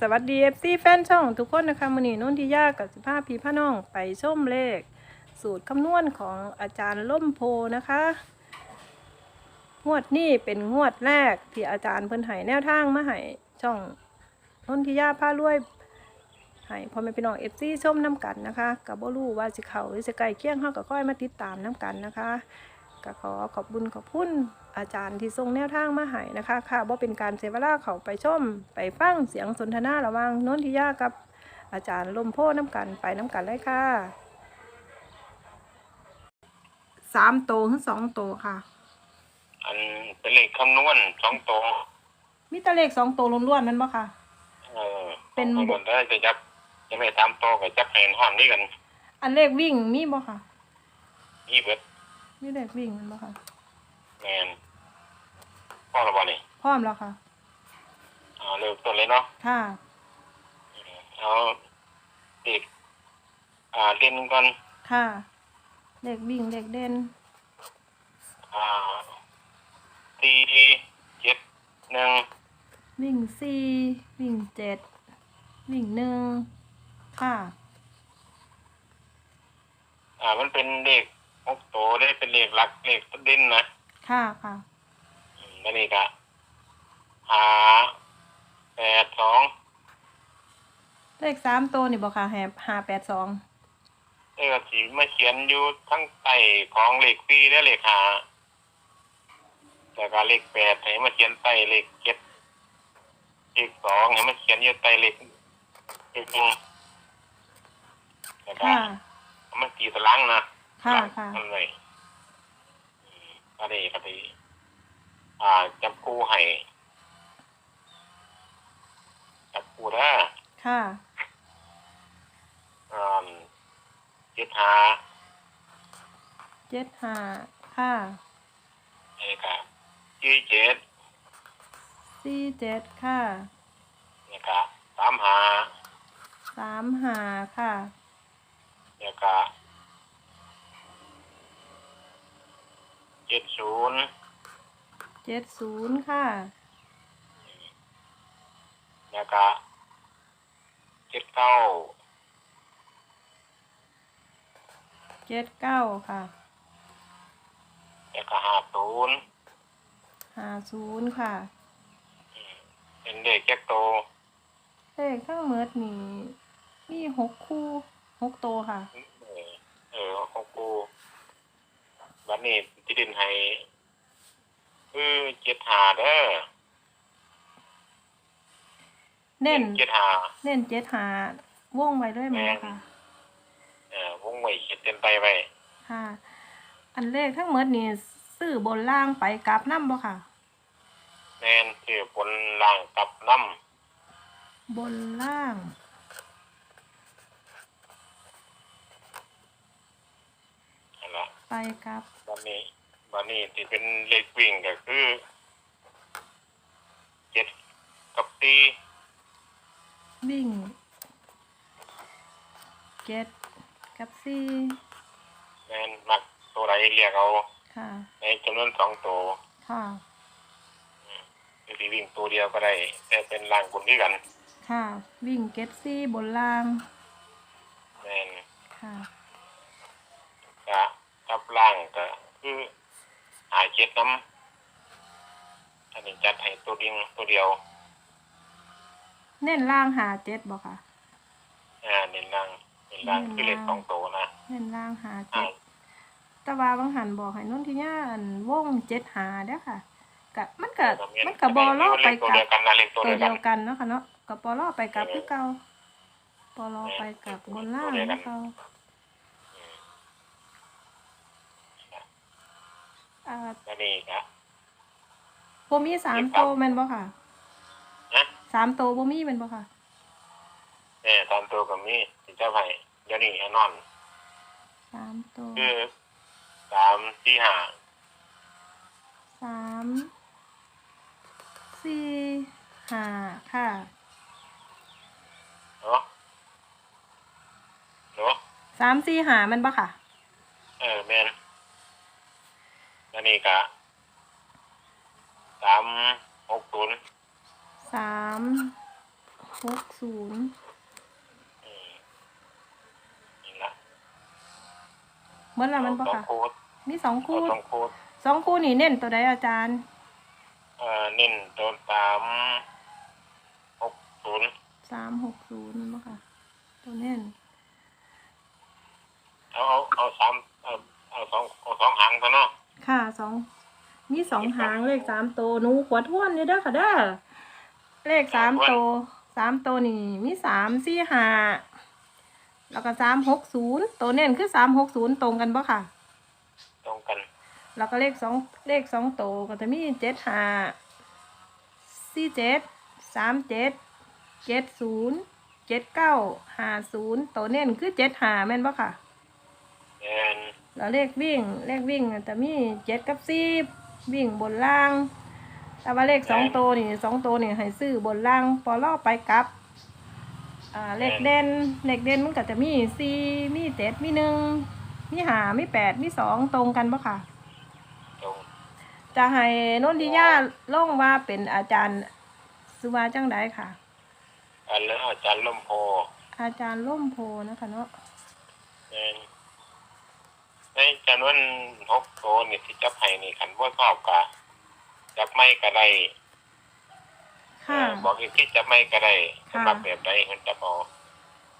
สวัสดีเอฟซีแฟนช่องทุกคนนะคะมือนี้นุ่นทิยากับสิภาพี่พ่อน้องไปชมเลข สูตรคำนวณของอาจารย์ล่มโพนะคะ งวดนี้เป็นงวดแรกที่อาจารย์เพิ่นให้แนวทางมาให้ช่องนุ่นทิยาพารวยให้พ่อแม่พี่น้องเอฟซีชมน้กันนะคะกับบ่รู้ว่าสิเขาหรือสิไกลเคียงเฮาก็ค่อยมาติดตามน้กันนะคะ ก็ขอขอบบุญขอบคุณอาจารย์ที่ส่งแนวทางมาให้นะคะค่ะบ่เป็นการเสียเวลาเขาไปชม ไปฟังเสียงสนทนาระหว่างนนทิยากับอาจารย์ลมโพน้ำกันไปน้ำกันเลยค่ะสามโตถึงสองโตค่ะ อันเป็นเลขคำนวณสองตัวมีแต่เลขสองโตล้วนๆแมันบ่ค่ะ เออเป็นข้างบนได้จะจับจะไม่ตามตัวกับจับแผนห้อนนี่กันอันเลขวิ่งมีบ่ค่ะ ยี่เบิด มีเลขวิ่งแมันบ่ค่ะ แมนพ่อระบานี่พร้อมแล้วค่ะเอาเริ่มต้นเลยเนาะค่ะ เอาเด็กอ่าเล่นก่อนค่ะเลขวิ่งเลขเด่นอ่าสี่เจ็ดหนึ่งวิ่งสี่วิ่งเจ็ดวิ่งหนึ่งค่ะ อ่ามันเป็นเลข หกตัวได้เป็นเลขหลักเลขเด่นนะค่ะค่ะอืมแล้วนี่ก็หาแปดสองเลขสามโตวนี่บ่ค่ะแหบห้าแปดสองเออสีมาเขียนอยู่ทั้งใต้ของเลขปีและเลขหาแต่ก็เลขแปดให้มาเขียนใต้เลขเจ็ดเลขสองให้มาเขียนอยู่ใต้เลขเลขหนึ่งแล้วก็ค่ะ เอามันตีตารางนะ ค่ะค่ะนั่นเลยอืมก็ดีก็ดีอ่าจับคู่ให้จับคู่นะค่ะอ่าเจ็ดหาเจ็ดห้าค่ะนี่ครับยี่เจ็ดสี่เจ็ดค่ะนี่ครับสามหาสามห้าค่ะ นี่ครับเจ็ดศูนย์เจ็ดศูนย์ค่ะนี่ครับเจ็ดเก้าเจ็ดเก้าค่ะนี่ครับห้าศูนย์ห้าศูนย์ค่ะ เป็นเด็กแจ็คโตเลขทั้งหมดนี่มีหกคู่หกตัวค่ะ เออเออของกู วันนี้ที่ดินให้คือเจ็ดหาเด้อเน้นเจ็ดหาเน้นเจ็ดหาว่องไว้ด้วยไหมแม่นคะเออวงไว้เขียนเต็มไปไปค่ะ อันเลขทั้งหมดนี่ซื้อบนล่างไปกลับน้ำบ่ค่ะแม่นคือผลล่างกับน้บนล่างำนั่นละ ไปกลับ วันนี้วันนี้ที่เป็นเลขวิ่งก็คือเจ็ดกับตีวิ่งเจ็ดกับสี่แม่นมักตัวใดเรียกเอาค่ะ ในจำนวนสองตัวค่ะคือที่วิ่งตัวเดียวก็ได้ แต่เป็นล่างบนที่กัน ค่ะ วิ่งเก็ตซี่บนล่างแม่นค่ะ ก็กับล่างก็คือหาเจ็ดน้ำอันนี้จัดให้ตัวดิ่งตัวเดียวเน้นล่างหาเจ็ดบ่ค่ะอ่าเน้นล่างเน้นล่างคือเลขสองตัวนะเน้นล่างหาอ่าเจ็ดแตะวาบางหันบอกให้นุ่นที่ย่านว่องเจ็ดหาเด้อค่ะกะมันกะมันกะบอล่อไปเลขตัวกลัเดียบวกันนะเลขตัวตัวเดียวกัเดีนยวกันเนาะค่ะเนาะกับปอล่อไปกลับคือเก่าปอล่อไปกลับบนล่างคือเก่า อ่าแล้วนี่ครับบ่มีสามโตวแม่นบ่ค่ะนะสามโตวบ่มีแม่นบ่ค่ะเนี่ยตามตัวกับมีที่เจ้าไผ่เดี๋ยวนี้แน่นอน สามโตวคือสามที่ห้าสามสี่ห้าค่ะ เนาะเนาะสามสี่ห้าแมันบ่ค่ะ เออแม่นแล้ว นี่ก็สามหกศูนย์สามหกศูนย์อืมนี่ละเมื่อไรมันปะสองค่ะโค้ดมีสองเอาคู่สองโค้ดสองคู่นี่เน้นตัวใดอาจารย์เอ่อเน้นตัวสามหกศูนย์สามหกศูนย์มั้งค่ะตัวเน้นเอาเอาเอาสามเอาเอาสองเอาสองหางซะเนาะ ค่ะสองมีสองหางเลขสามตัวหนูขวดท้วนเลยเด้อค่ะเด้อเลขสามตัวสามตัวนี่มีสามสี่ห้าแล้วก็สามหกศูนย์ตัวเน้นคือสามหกศูนย์ตรงกันปะค่ะ ตรงกัน แล้วก็เลขสองเลขสองตัวก็จะมีเจ็ดห้าสี่เจ็ดสามเจ็ดเจ็ดศูนย์เจ็ดเก้าห้าศูนย์ตัวเน้นคือเจ็ดห้าแม่นปะค่ะแอน แล้วเลขวิ่ง เลขวิ่งจะมีเจ็ดกับสี่วิ่งบนล่าง แต่ว่าเลขสองตัวนี่สองตัวนี่ให้ซื้อบนล่างพอล่อไปกลับอ่าเลขเด่นเลขเด่นมันก็จะมีสี่มีเจ็ดมีหนึ่งมีห้ามีแปดมีสองตรงกันปะค่ะ ตรงจะให้นนทิยาลงว่าเป็นอาจารย์สุวาจังไดค่ะ อันแล้วอาจารย์ล่มโพอาจารย์ล่มโพนะคะเนาะแอน ในจำนวนหกตัวนี่ที่จับให้นี่ขันว่าชอบกะจับไม่ก็ได้ค่ะเออบอกอีกที่จับไม่ก็ได้ค่ะสำหรับแบบใดมันจับเอา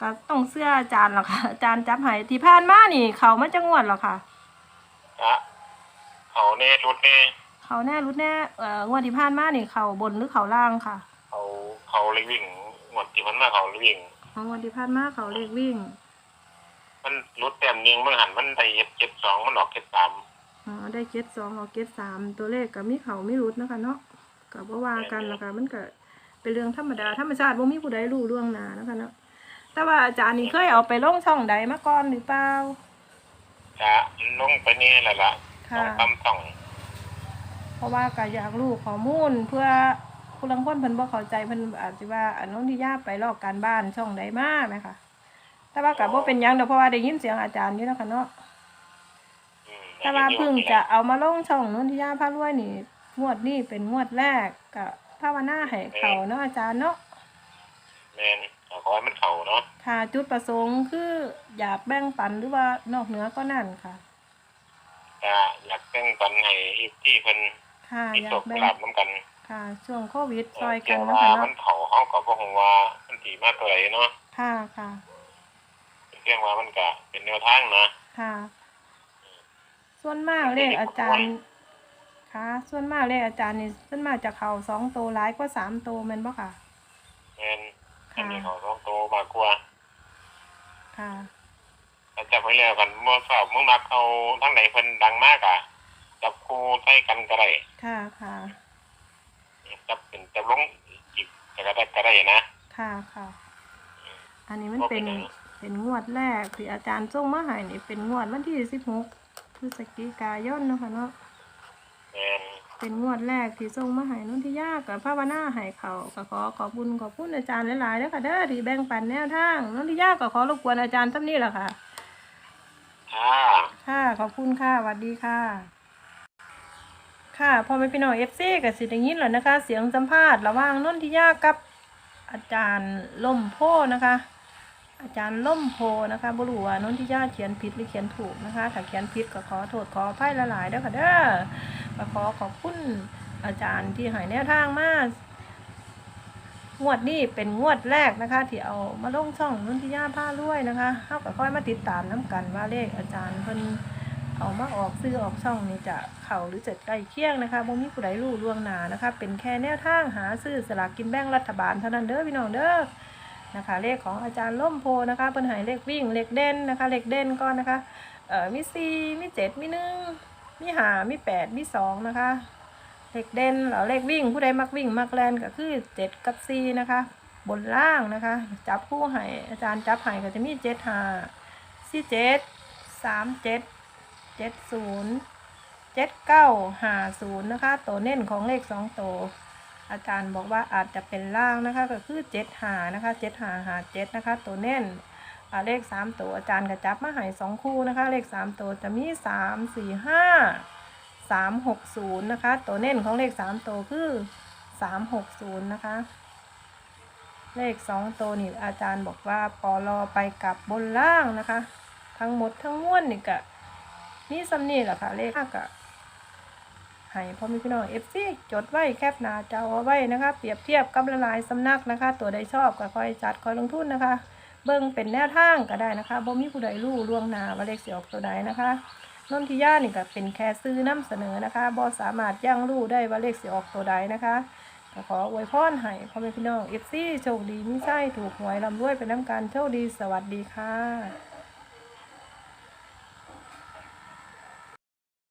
ก็ต้องเสื้ออาจารย์หรอกค่ะอาจารย์จับให้ที่ผ่านมานี่ เขามาจังหวัดหรอค่ะอะเขาแน่รุดแน่เขาแน่รู้แน่เอ่องวดที่ผ่านมานี่เขาบนหรือเขาล่างค่ะ เขาเขาเลยวิ่งงวดที่มันมาเขาเลยวิ่งของงวดที่ผ่านมาเขาเลขวิ่ง มันรุดแต้มหนึงมันหันมันได้เจ็ดเจ็ดสองมันออกเจ็ดสามอ๋อได้เกตสองเอาเกตสามตัวเลขกับมีเขาไม่รุดนะคะเนาะกับว่าว่ากันนะคะมันก็เป็นเรื่องธรรมดาธรรมชาติว่ามีผู้ใดรู้เรื่องหนานะคะเนาะแต่ว่าอาจารย์นี่เคยเอาไปลงช่องใดมาก่อนหรือเปล่าจะลงไปนี่แหละละสค่ะองตำสองเพราะว่าก็อยากรู้ข้อมูลเพื่อผู้ลังคนเพิ่นบ่เข้าใจเพิ่นอาจจะว่าอันนู้นที่ยากไปลอกการบ้านช่องใดมาไหมคะ แต่ว่าก็บ่เป็นหยังเดอกเพราะว่าได้ยินเสียงอาจารย์อยู่นะคะเนาะอืมแต่ว่าเพิ่งจะเอามาลงช่องนู้นที่ยาพารวยนี่งวดนี้เป็นงวดแรกก็ภาวนาให้เขาเนาะอาจารย์เนาะแมนขอให้มันเข่าเนาะค่ะจุดประสงค์คืออยากแบ่งปันหรือว่านอกเหนือก็นั่นค่ะจะอยากแบ่งปันให้อีกที่เพิ่นค่ะมีอยาตกกแบ่งหลับน้ำกัน ค่ะ ช่วงโควิดซอยเพีกัยนงนะว่าคะมัเนาะนเข่าเขากับพวกผมว่ามันถีมากตัวไหนเนาะค่ะค่ะเพียงว่ามันก็เป็นแนวทางนะ ค่ะ ส่วนมากเลขอาจารย์ ค่ะ ส่วนมากเลขอาจารย์นี่ส่วนมากจะเขาสองโตวร้ายกว่าสามโตวแม่นบ่ค่ะแมนอันค่ะนี้เขาต้องโตมากกว่าค่ะถ้าจับไว้แล้วกันเมื่อสอบเมื่อมักเอาทั้งไหนเพิ่นดังมากอะจับคู่ใส่กันก็ได้ค่ะ ค่ะ จับเป็นจับลงอีกก็ได้ก็ได้นะ ค่ะค่ะ อันนี้มันบ่เป็นหยัง เป็นงวดแรกที่อาจารย์ส่งมาให้นี่เป็นงวดวันที่สิบหกพฤศจิกายนเนาะค่ะเนาะแมนเป็นงวดแรกที่ส่งมาให้นนทิยากับภาวนาให้เขาก็ขอขอบคุญขอบคุณอาจารย์หลายๆเด้อค่ะเด้อที่แบ่งปันแนวทางนนทิยาก็ขอรบกวนอาจารย์ท่านนี้แหละค่ะอ่าค่ะขอบคุณค่ะสวัสดีค่ะ ค่ะพอไม่พี่น้องเอฟซีกับสิได้ยินแล้วนะคะ เสียงสัมภาษณ์ระหว่างนนทิยากับอาจารย์ล่มโพนะคะ อาจารย์ล่มโพนะคะบรู้ว่านนทิยาเขียนผิดหรือเขียนถูกนะคะ ถ้าเขียนผิดก็ขอโทษขออภัยหลายๆเด้อค่ะเด้อก็ขอขอบคุณอาจารย์ที่ให้แนวทางมางวดนี้เป็นงวดแรกนะคะ ที่เอามาลงช่องนนทิยาผ้ารวยนะคะเฮาก็ค่อยมาติดตามน้กันว่าเลขอาจารย์เพิ่นเอามาออกซื้อออกช่องนี่จะเข้าหรือจะใกล้เคียงนะคะบ่มีผู้ใดรู้ล่วงหนานะคะ เป็นแค่แนวทางหาซื้อสลากกินแบ่งรัฐบาลเท่านั้นเด้อพี่น้องเด้อ นะคะ เลขของอาจารย์ล่มโพนะคะเป็นหายเลขวิ่งเลขเด่นนะคะ เลขเด่นก่อนนะคะเอ่อมีสี่มีเจ็ดมีหนึ่งมีหามีแปดมีสองนะคะเลขเด่นแล้วเลขวิ่งผู้ใดมักวิ่งมักแลนก็คือเจ็ดกับสี่นะคะ บนล่างนะคะ จับคู่ให้อาจารย์จับให้ก็จะมีเจ็ดหาสี่เจ็ดสามเจ็ดเจ็ดศูนย์เจ็ดเก้าหาศูนย์นะคะ ตัวเน้นของเลขสองตัว อาจารย์บอกว่าอาจจะเป็นล่างนะคะ ก็คือเจ็ดหานะคะเจ็ดหาหาเจ็ดนะคะ ตัวเน่นเลขสามตัวอาจารย์ก็จับมาให้สองคู่นะคะ เลขสามตัวจะมีสามสี่ห้าสามหกศูนย์นะคะ ตัวเน่นของเลขสามตัวคือสามหกศูนย์นะคะ เลขสองตัวนี่อาจารย์บอกว่าปอลอไปกลับบนล่างนะคะ ทั้งหมดทั้งมวลนี่ก็นี่สำนีแหละค่ะเลขห้ากะ ให้พ่อแมีพี่น้องเอฟซีจดไว้แคปหน้าจอเอาไว้นะคะ เปรียบเทียบกับละลายสำนักนะคะ ตัวใดชอบก็คอยจัดคอยลงทุนนะคะ เบิ่งเป็นแนวทางก็ได้นะคะบ่มีผู้ใดรู้ล่วงหน้าว่าเลขสิออกตัวใดนะคะนนทิยานี่ก็เป็นแค่ซื้อนำเสนอนะคะบ่สามารถย่างรู้ได้ว่าเลขสิออกตัวใดนะคะขออวยพรให้พ่อแม่พี่น้อง FC โชคดีมีไส้ถูกหวยร่ำรวยเป็นน้ำการโชคดีสวัสดีค่ะ